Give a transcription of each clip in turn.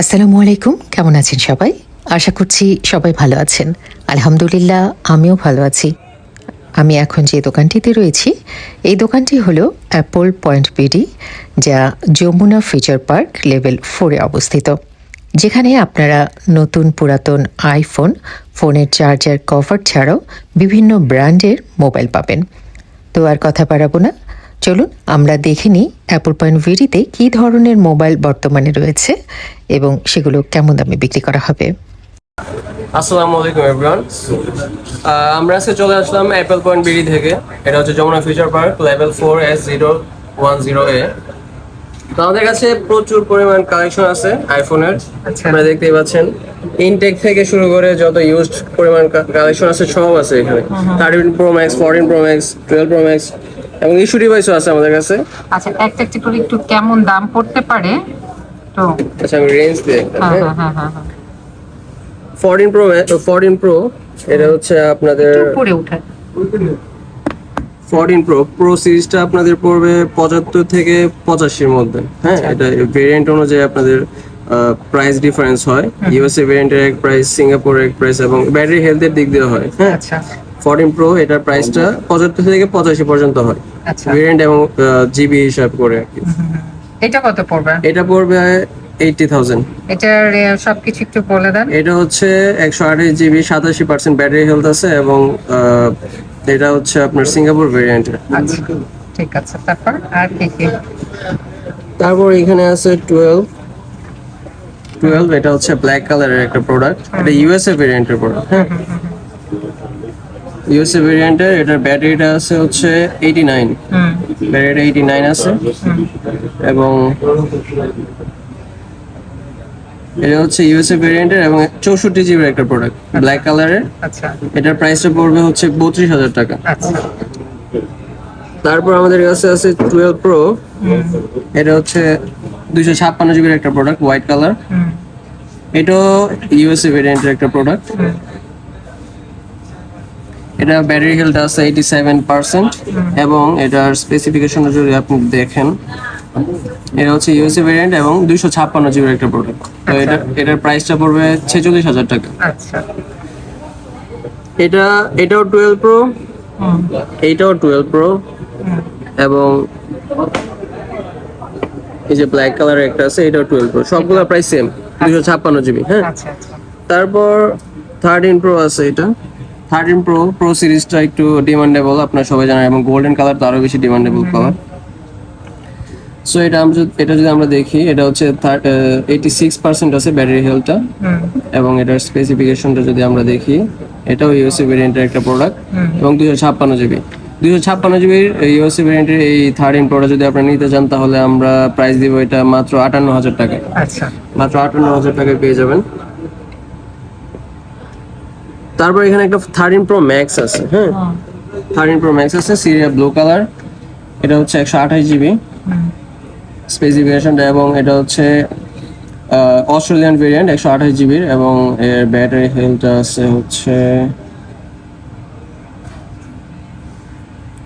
আসসালামু আলাইকুম, কেমন আছেন সবাই? আশা করছি সবাই ভালো আছেন। আলহামদুলিল্লাহ, আমিও ভালো আছি। আমি এখন যে দোকানটিতে রয়েছি, এই দোকানটি হলো অ্যাপল পয়েন্ট বিডি, যা যমুনা ফিচার পার্ক লেভেল ফোরে অবস্থিত। যেখানে আপনারা নতুন পুরাতন আইফোন, ফোনের চার্জার, কভার ছাড়াও বিভিন্ন ব্র্যান্ডের মোবাইল পাবেন। তো আর কথা বাড়াবো না চলুন আমরা দেখে নিই অ্যাপল পয়েন্ট ভিডিতে কী ধরনের মোবাইল বর্তমানে রয়েছে এবং সেগুলো কেমন দামে বিক্রি করা হবে। আসসালামু আলাইকুম এভরিওয়ান আমরা আজকে চলে আসলাম অ্যাপেল পয়েন্ট বিডি থেকে। এটা হচ্ছে Jamuna future park level four S zero one zero A তো আমাদের কাছে প্রচুর পরিমাণ কালেকশন আছে আইফোনের আপনারা দেখতেই পাচ্ছেন ইনটেক থেকে শুরু করে যত ইউজড পরিমাণ কালেকশন আছে সব আছে এখানে। Thirteen pro max fourteen pro max twelve pro max এবং ইস্যু ডিভাইসও আছে আমাদের কাছে। আচ্ছা একটা একটা করে একটু কেমন দাম পড়তে পারে? তো আচ্ছা আমি রেঞ্জ দিয়ে হ্যাঁ হ্যাঁ। হ্যাঁ হ্যাঁ ফোরটিন প্রো ফোরটিন প্রো এটা হচ্ছে আপনাদের উপরে উঠে। ফোরটিন প্রো প্রো সিরিজটা আপনাদের পড়বে পঁচাত্তর থেকে পঁচাশির মধ্যে। হ্যাঁ এটা ভেরিয়েন্ট অনুযায়ী আপনাদের প্রাইস ডিফারেন্স হয়। ইউএসএ ভেরিয়েন্টের এক প্রাইস সিঙ্গাপুরের এক প্রাইস এবং ব্যাটারি হেলথের দিক দিয়ে হয়। হ্যাঁ। আচ্ছা। ফোরটিন প্রো এটার প্রাইসটা পঁচাত্তর থেকে পঁচাশি পর্যন্ত হয়। আচ্ছা। ভেরিয়েন্ট এবং জিবি হিসাব করে আর কি। এটা কত পড়বে? এটা পড়বে এইটটি থাউজেন্ড এটার সবকিছু একটু বলে দেন। এটা হচ্ছে একশো আঠাশ জিবি সাতাশি পার্সেন্ট ব্যাটারি হেলথ আছে এবং এটা হচ্ছে আপনার সিঙ্গাপুর ভেরিয়েন্ট আচ্ছা ঠিক আছে। তারপর আর কি কি? তারপর এখানে আছে টুয়েলভ টুয়েলভ এটা হচ্ছে ব্ল্যাক কালারের একটা প্রোডাক্ট এটা ইউএসএ ভেরিয়েন্টের প্রোডাক্ট হ্যাঁ ইউএসএ ভেরিয়েন্টের এটার ব্যাটারিটা আছে হচ্ছে এইটি নাইন হুম। ব্যাটারিটা এইটি নাইন আছে এবং এটা হচ্ছে ইউএসএ ভেরিয়েন্টের এবং চৌষট্টি জিবির একটা প্রোডাক্ট ব্ল্যাক কালারের এটার প্রাইসটা পড়বে হচ্ছে বত্রিশ হাজার টাকা। আচ্ছা। তারপর আমাদের কাছে আছে টুয়েলভ প্রো এটা হচ্ছে দুইশো ছাপ্পান্ন জিবির একটা প্রোডাক্ট হোয়াইট কালার এটাও ইউএসএ ভেরিয়েন্টের একটা প্রোডাক্ট এটা ব্যাটারি হেলথ আছে এইটি সেভেন পার্সেন্ট এবং এটার স্পেসিফিকেশন যদি আপনি দেখেন এটা হচ্ছে ইউএসএ ভেরিয়েন্ট এবং দুইশো ছাপ্পান্ন জিবির একটা প্রোডাক্ট তো এটা এটার প্রাইসটা পড়বে ছেচল্লিশ হাজার টাকা। আচ্ছা। এটা এটাও টুয়েলভ প্রো এইটাও টুয়েলভ প্রো এবং এই যে ব্ল্যাক কালারের একটা আছে এটাও টুয়েলভ প্রো সবগুলো প্রাইস সেম দুইশো ছাপ্পান্ন জিবি হ্যাঁ? আচ্ছা আচ্ছা। তারপর থার্টিন প্রো আছে এটা। থার্টিন প্রো প্রো সিরিজটা একটু ডিমান্ডেবল আপনার সবাই জানেন এবং গোল্ডেন কালার তো আরও বেশি ডিমান্ডেবল কালার সো এটা আমরা যদি- এটা যদি আমরা দেখি এটা হচ্ছে এইটি সিক্স পার্সেন্ট আছে ব্যাটারি হেলথটা এবং এটার স্পেসিফিকেশনটা যদি আমরা দেখি এটাও ইউএসএ ভেরিয়েন্টের একটা প্রোডাক্ট এবং দুশো ছাপ্পান্ন জিবি দুশো ছাপ্পান্ন জিবির ইউএসএ ভেরিয়েন্টের এই থার্টিন প্রোটা যদি আপনারা নিতে চান তাহলে আমরা প্রাইস দিব এটা মাত্র আটান্ন হাজার টাকা আচ্ছা। মাত্র আটান্ন হাজার টাকায় পেয়ে যাবেন। তারপর এখানে একটা থার্টিন প্রো ম্যাক্স আছে হ্যাঁ? থার্টিন প্রো ম্যাক্স আছে সিরিয়া ব্লু কালার এটা হচ্ছে একশো আঠাশ জিবি স্পেসিফিকেশনটা এবং এটা হচ্ছে অস্ট্রেলিয়ান ভেরিয়েন্ট একশো আঠাশ জিবির এবং এর ব্যাটারি হেলথ আছে হচ্ছে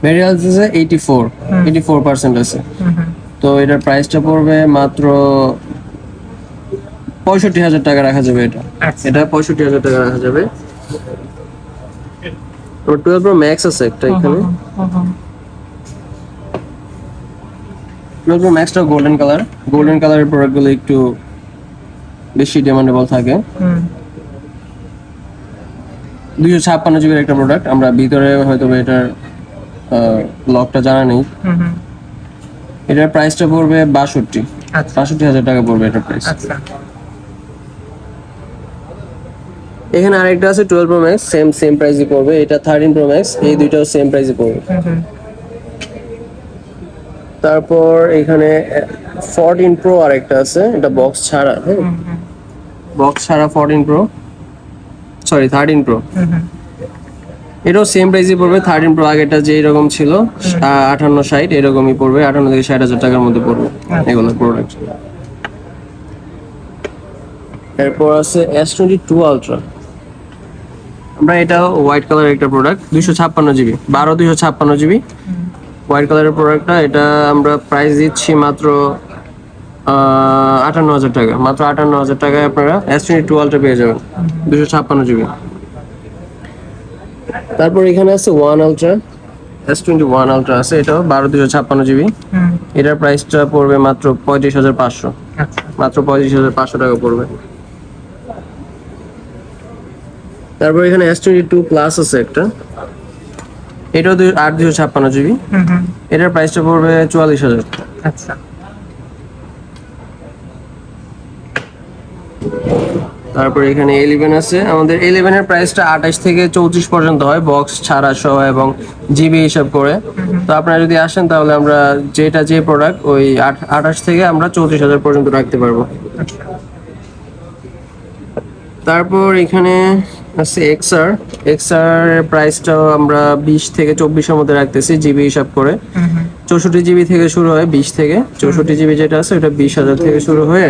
ব্যাটারি হেলথ আছে eighty four eighty four percent আছে তো এটার প্রাইসটা পড়বে মাত্র পঁয়ষট্টি হাজার টাকা রাখা যাবে এটা। আচ্ছা। এটা পঁয়ষট্টি হাজার টাকা রাখা যাবে। টুয়েলভ প্রো ম্যাক্স আছে একটা এখানে। টুয়েলভ প্রো ম্যাক্সটা গোল্ডেন কালার গোল্ডেন কালারের প্রোডাক্টগুলো একটু বেশি ডিমান্ডেবল থাকে। দুইশো ছাপ্পান্ন জিবির একটা প্রোডাক্ট আমরা ভিতরে হয়তো এটার লকটা জানা নেই। এটার প্রাইসটা পড়বে বাষট্টি। আচ্ছা। বাষট্টি হাজার টাকা পড়বে এটার প্রাইস আচ্ছা এখানে আরেকটা আছে twelve pro max same same প্রাইসই পড়বে। এটা থার্টিন প্রো ম্যাক্স এই দুইটাও সেম প্রাইসই পড়বে। তারপর এখানে ফোরটিন প্রো আরেকটা আছে এটা বক্স ছাড়া হ্যাঁ বক্স ছাড়া fourteen pro sorry thirteen pro এটাও সেম প্রাইসই পড়বে থার্টিন প্রো আগেটা যে এরকম ছিল আটান্ন ষাট এরকমই পড়বে আটান্ন থেকে ষাট হাজার টাকার মধ্যে পড়বে এগুলো প্রোডাক্ট এরপর আছে এস টোয়েন্টি টু আলট্রা আমরা এটা হোয়াইট কালারের একটা প্রোডাক্ট দুইশো ছাপ্পান্ন জিবি বারো দুইশো ছাপ্পান্ন জিবি হোয়াইট কালারের প্রোডাক্টটা এটা আমরা প্রাইস দিচ্ছি মাত্র আটান্ন হাজার টাকা। মাত্র আটান্ন হাজার টাকায় আপনারা এস টোয়েন্টি টুয়েলভটা পেয়ে যাবেন দুশো ছাপ্পান্ন জিবি তারপর এখানে আছে one ultra S twenty one ultra আছে এটাও বারো দুশো ছাপ্পান্ন জিবি এটার প্রাইসটা পড়বে মাত্র পঁয়ত্রিশ হাজার পাঁচশো। আচ্ছা। মাত্র পঁয়ত্রিশ হাজার পাঁচশো টাকা পড়বে। তারপর এখানে এস টোয়েন্টি টু প্লাস আছে একটা। এটাও দুই আট দুশো ছাপ্পান্ন জিবি হুম হুম। এটার প্রাইসটা পড়বে চুয়াল্লিশ হাজার। আচ্ছা। তারপর এখানে ইলেভেন আছে। আমাদের ইলেভেনের প্রাইসটা আঠাশ থেকে চৌত্রিশ পর্যন্ত হয় বক্স ছাড়া সহ এবং জিবি হিসাব করে। তো আপনারা যদি আসেন তাহলে আমরা যেটা যে প্রোডাক্ট ওই আঠাশ থেকে আমরা চৌত্রিশ হাজার পর্যন্ত রাখতে পারব। তারপর এখানে আছে এক্সআর এক্সআর প্রাইসটাও আমরা বিশ থেকে চব্বিশের মধ্যে রাখতেছি জিবি হিসাব করে। চৌষট্টি জিবি থেকে শুরু হয় বিশ থেকে। চৌষট্টি জিবি যেটা আছে ওটা বিশ হাজার থেকে শুরু হয়ে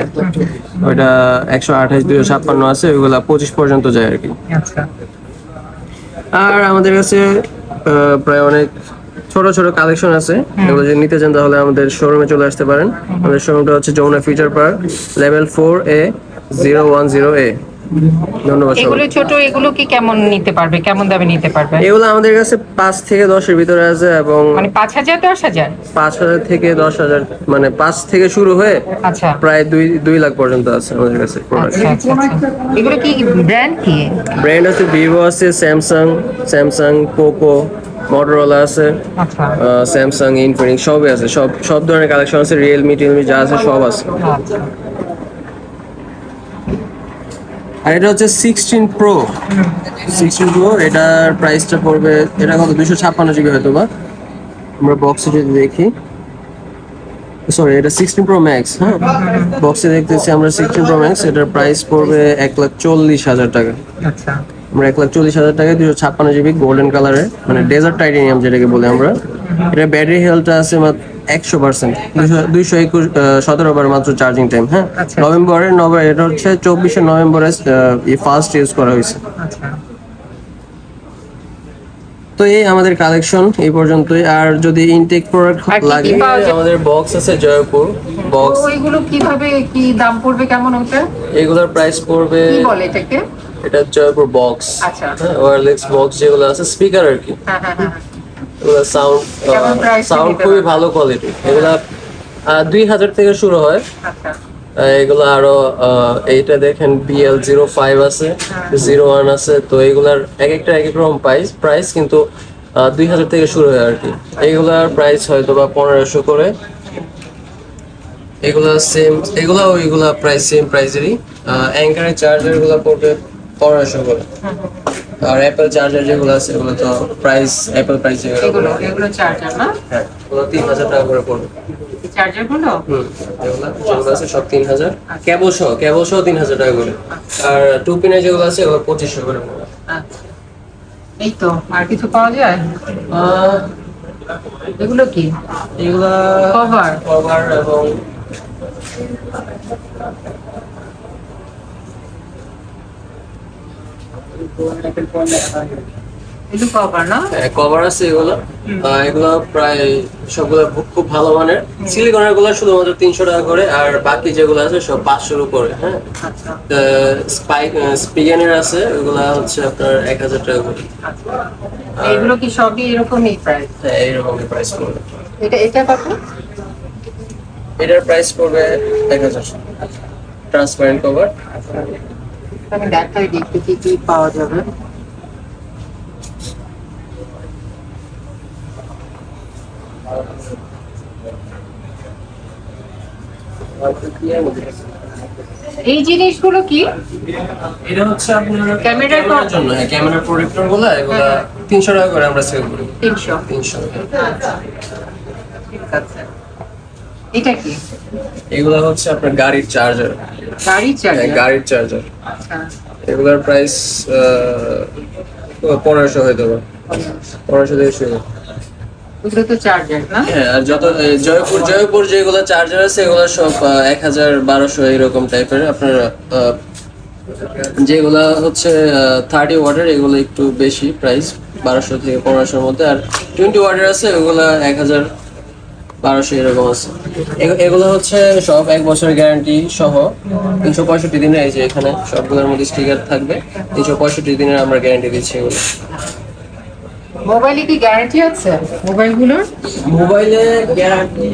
ওটা একশো আঠাশ দুশো ছাপ্পান্ন আছে ওইগুলা পঁচিশ পর্যন্ত যায় আর কি। আচ্ছা। আর আমাদের কাছে প্রায় অনেক ছোট ছোট কালেকশন আছে। এগুলো যদি নিতে চান তাহলে আমাদের শোরুমে চলে আসতে পারেন। আমাদের শোরুমটা হচ্ছে Jamuna feature park level four A zero one zero A ধন্যবাদ এগুলো ছোট এগুলো কি কেমন নিতে পারবে? কেমন দামে নিতে পারবে? এগুলো আমাদের কাছে পাঁচ থেকে দশের ভিতরে আছে এবং মানে পাঁচ হাজার দশ হাজার? পাঁচ হাজার থেকে দশ হাজার মানে পাঁচ থেকে শুরু হয়ে আচ্ছা। প্রায় দুই দুই লাখ পর্যন্ত আছে আমাদের কাছে প্রোডাক্ট আচ্ছা আচ্ছা আচ্ছা। এগুলো কি ব্র্যান্ড কি? ব্র্যান্ড আছে ভিভো আছে স্যামসাং স্যামসাং পোকো মটোরোলা আছে স্যামসাং ইনফিনিক্স সবই আছে। সব সব ধরনের কালেকশন আছে রিয়েলমি টিয়েলমি যা আছে সব আছে। আর এটা হচ্ছে সিক্সটিন প্রো সিক্সটিন প্রো এটার প্রাইসটা পড়বে এটা কত? দুশো ছাপ্পান্ন জিবি হয়তো বা। আমরা বক্সে যদি দেখি। সরি এটা সিক্সটিন প্রো ম্যাক্স হ্যাঁ? বক্সে দেখতেছি আমরা সিক্সটিন প্রো ম্যাক্স এটার প্রাইস পড়বে এক লাখ চল্লিশ হাজার টাকা। আচ্ছা। আমরা এক লাখ চল্লিশ হাজার টাকায় দুশো ছাপ্পান্ন জিবি গোল্ডেন কালারের মানে ডেজার্ট টাইটেনিয়াম যেটাকে বলি আমরা। এটা ব্যাটারি হেলথটা আছে মাত্র একশো পার্সেন্ট দুইশো একুশ সতেরো বার মাত্র চার্জিং টাইম হ্যাঁ? আচ্ছা। নভেম্বরের নভেম্বর এটা হচ্ছে চব্বিশে নভেম্বরে ফার্স্ট ইউজ করা হয়েছে। আচ্ছা। তো এই আমাদের কালেকশন এই পর্যন্তই। আর যদি ইনটেক প্রোডাক্ট লাগে আমাদের বক্স আছে জয়পুর। বক্স ওইগুলো কীভাবে কি দাম পড়বে কেমন ওটা এগুলোর প্রাইস পড়বে কি বলে এটাকে? এটা জয়পুর বক্স আচ্ছা। ওয়ারলেস বক্স যেগুলো আছে স্পিকার আর কি। হ্যাঁ হ্যাঁ হ্যাঁ এগুলো সাউন্ড সাউন্ড খুবই ভালো কোয়ালিটি এগুলা দুই হাজার থেকে শুরু হয়। আচ্ছা। এগুলো আরও এইটা দেখেন বিএল জিরো ফাইভ আছে জিরো ওয়ান আছে তো এগুলার এক একটা এক এক রকম প্রাইস প্রাইস কিন্তু দুই হাজার থেকে শুরু হয় আর কি। এগুলার প্রাইস হয়তো বা পনেরোশো করে। এগুলা সেম এগুলা ওইগুলা প্রাইস সেম প্রাইসেরই অ্যাঙ্কারের চার্জারগুলা পড়বে পনেরোশো করে। আর অ্যাপেল চার্জার যেগুলো আছে এগুলো তো প্রাইস অ্যাপেল প্রাইস এগুলো এগুলো চার্জার না? হ্যাঁ ওগুলো তিন হাজার টাকা করে পড়বে। চার্জারগুলো হুম এগুলো যেগুলো আছে সব তিন হাজার। কেবল সহ কেবল সহ তিন হাজার টাকা করে। আর টু পিনের যেগুলো আছে এগুলো পঁচিশশো করে পড়বে। আচ্ছা। এই তো আর কিছু পাওয়া যায়? এগুলো কি? এগুলা Cover? কভার এবং এগুলো কভার না? কভার আছে এগুলো। এগুলো প্রায় সবগুলো খুব- খুব ভালো মানের। সিলিকনেরগুলো শুধুমাত্র তিনশো টাকা করে আর বাকি যেগুলো আছে সব পাঁচশোর উপরে হ্যাঁ। আচ্ছা। স্পাইক স্পিগেনের আছে ওগুলা হচ্ছে আপনার এক হাজার টাকা করে। আচ্ছা। এগুলো কি সবই এরকমই প্রাইস হ্যাঁ প্রাইস পড়বে। এটা এটা কত? এটার প্রাইস পড়বে এক হাজার। ট্রান্সপারেন্ট কভার আমি দেখাই দিই কি কি পাওয়া যাবে? এই জিনিসগুলো কি? এটা হচ্ছে আপনার ক্যামেরার ক্যামেরার জন্য হ্যাঁ ক্যামেরার প্রোটেক্টরগুলো এগুলা তিনশো টাকা করে আমরা সেল করি। তিনশো। তিনশো। ঠিক আছে। এটা কি? এগুলা হচ্ছে আপনার গাড়ির চার্জার গাড়ি চার্জার গাড়ির চার্জার আচ্ছা। এগুলার প্রাইস পনেরোশো হয়ে যাবে। পনেরোশো থেকে শুরু। ওগুলো তো চার্জার না? হ্যাঁ আর যত জয়পুর জয়পুর যেগুলো চার্জার আছে এগুলো সব এক হাজার বারোশো এরকম টাইপের আপনার যেগুলা হচ্ছে থার্টি ওয়াটের এগুলো একটু বেশি প্রাইস বারোশো থেকে পনেরোশোর মধ্যে। আর টোয়েন্টি ওয়াটের আছে ওগুলা এক হাজার বারোশো এরকম আছে। এগুলো হচ্ছে সব এক বছরের গ্যারান্টি সহ। তিনশো পঁয়ষট্টি দিনের এই যে এখানে সবগুলোর মধ্যে স্টিকার থাকবে। তিনশো পঁয়ষট্টি দিনের আমরা গ্যারান্টি দিচ্ছি এগুলো। মোবাইলে কি গ্যারান্টি আছে? মোবাইলগুলোর? মোবাইলে গ্যারান্টি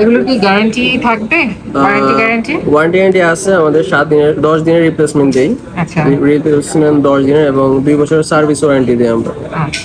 এগুলোর কি গ্যারান্টি থাকবে? ওয়ারেন্টি গ্যারান্টি ওয়ারেন্টি গ্যারান্টি আছে আমাদের সাত দিনের দশ দিনের রিপ্লেসমেন্ট দিই। আচ্ছা। রিপ্লেসমেন্ট দশ দিনের এবং দুই বছরের সার্ভিস ওয়ারেন্টি দিই আমরা। আচ্ছা।